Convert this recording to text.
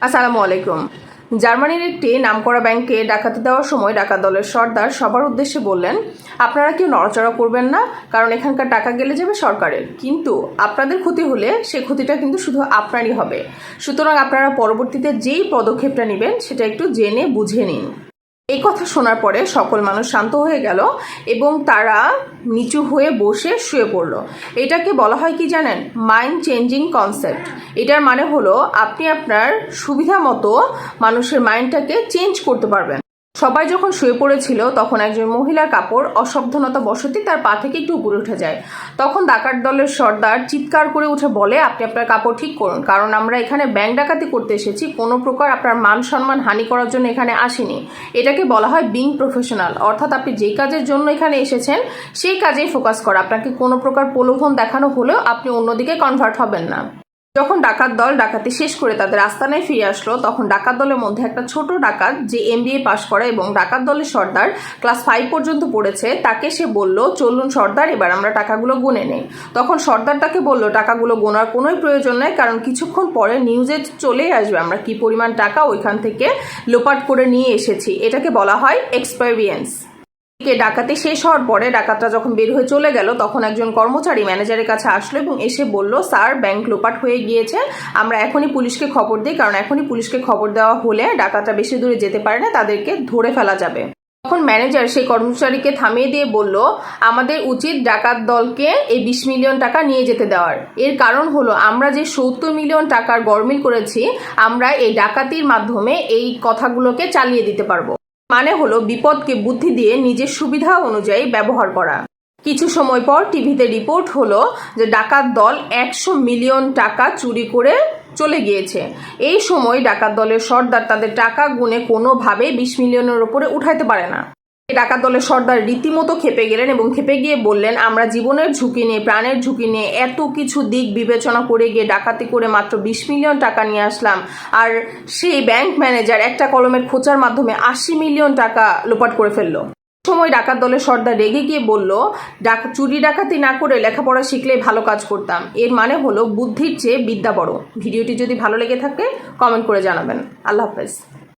আসসালামু আলাইকুম। জার্মানির একটি নামকরা ব্যাংকে ডাকাতি দেওয়ার সময় ডাকাত দলের সর্দার সবার উদ্দেশ্যে বললেন, আপনারা কেউ নড়াচড়া করবেন না, কারণ এখানকার টাকা গেলে যাবে সরকারের। কিন্তু আপনাদের ক্ষতি হলে সে ক্ষতিটা কিন্তু শুধু আপনারই হবে। সুতরাং আপনারা পরবর্তীতে যেই পদক্ষেপটা নেবেন, সেটা একটু জেনে বুঝে নিন। এই কথা শোনার পরে সকল মানুষ শান্ত হয়ে গেল এবং তারা নিচু হয়ে বসে শুয়ে পড়ল। এটাকে বলা হয় কি জানেন? মাইন্ড চেঞ্জিং কনসেপ্ট এটার মানে হলো আপনি আপনার সুবিধা মতো মানুষের মাইন্ডটাকে চেঞ্জ করতে পারবেন। সবাই যখন শুয়ে পড়েছিল, তখন একজন মহিলার কাপড় অসাবধানতা বসতি তার পা থেকে একটু উপরে উঠে যায়। তখন ডাকাত দলের সর্দার চিৎকার করে উঠে বলে, আপনি আপনার কাপড় ঠিক করুন, কারণ আমরা এখানে ব্যাংক ডাকাতি করতে এসেছি। কোনো প্রকার আপনার মান সম্মান হানি করার জন্য এখানে আসিনি। এটাকে বলা হয় বিং প্রফেশনাল। অর্থাৎ আপনি যেই কাজের জন্য এখানে এসেছেন, সেই কাজেই ফোকাস করা। আপনাকে কোনো প্রকার প্রলোভন দেখানো হলেও আপনি অন্যদিকে কনভার্ট হবেন না। যখন ডাকাত দল ডাকাতি শেষ করে তাদের আস্তানায় ফিরে আসলো, তখন ডাকাত দলের মধ্যে একটা ছোট ডাকাত যে এমবিএ পাশ করা এবং ডাকাত দলের সর্দার ক্লাস ফাইভ পর্যন্ত পড়েছে, তাকে সে বলল, চলুন সর্দার, এবার আমরা টাকাগুলো গুনে নেই। তখন সর্দার তাকে বলল, টাকাগুলো গোনার কোনোই প্রয়োজন নেই, কারণ কিছুক্ষণ পরে নিউজে চলেই আসবে, আমরা কি পরিমাণ টাকা ওইখান থেকে লোপাট করে নিয়ে এসেছি? এটাকে বলা হয় এক্সপেরিয়েন্স কে ডাকাতি শেষ হওয়ার পরে ডাকাতরা যখন বের হয়ে চলে গেল, তখন একজন কর্মচারী ম্যানেজারের কাছে আসলো এবং এসে বলল, স্যার, ব্যাংক লোপাট হয়ে গিয়েছে। আমরা এখনই পুলিশকে খবর দিই, কারণ এখনই পুলিশকে খবর দেওয়া হলে ডাকাতরা বেশি দূরে যেতে পারে না, তাদেরকে ধরে ফেলা যাবে। তখন ম্যানেজার সেই কর্মচারীকে থামিয়ে দিয়ে বলল, আমাদের উচিত ডাকাত দলকে এই বিশ মিলিয়ন টাকা নিয়ে যেতে দেওয়ার। এর কারণ হলো, আমরা যে সত্তর মিলিয়ন টাকার গরমিল করেছি, আমরা এই ডাকাতির মাধ্যমে এই কথাগুলোকে চালিয়ে দিতে পারব। মানে হলো বিপদকে বুদ্ধি দিয়ে নিজের সুবিধা অনুযায়ী ব্যবহার করা। কিছু সময় পর টিভিতে রিপোর্ট হলো যে ডাকাত দল একশো মিলিয়ন টাকা চুরি করে চলে গিয়েছে। এই সময় ডাকাত দলের সর্দার তাদের টাকা গুনে কোনোভাবেই বিশ মিলিয়নের ওপরে উঠাইতে পারে না। ডাকাত দলের সর্দার রীতিমতো খেপে গেলেন এবং খেপে গিয়ে বললেন, আমরা জীবনের ঝুঁকি নিয়ে, প্রাণের ঝুঁকি নিয়ে এত কিছু দিক বিবেচনা করে গিয়ে ডাকাতি করে মাত্র বিশ মিলিয়ন টাকা নিয়ে আসলাম। আর সেই ব্যাংক ম্যানেজার একটা কলমের খোঁচার মাধ্যমে আশি মিলিয়ন টাকা লোপাট করে ফেলল। সময় ডাকাত দলের সর্দার রেগে গিয়ে বলল চুরি ডাকাতি না করে লেখাপড়া শিখলে ভালো কাজ করতাম। এর মানে হলো বুদ্ধির চেয়ে বিদ্যা বড়। ভিডিওটি যদি ভালো লেগে থাকে কমেন্ট করে জানাবেন। আল্লাহ হাফেজ।